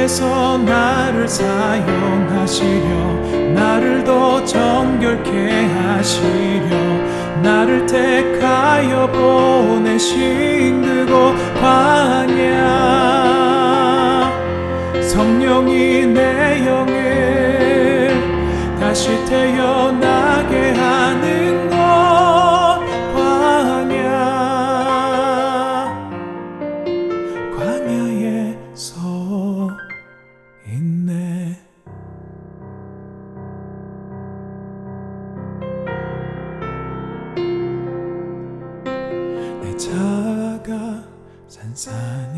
주께서 나를 사용하시려 나를 더 정결케 하시려 나를 택하여 보내신 그곳 광야 성령이 내 영을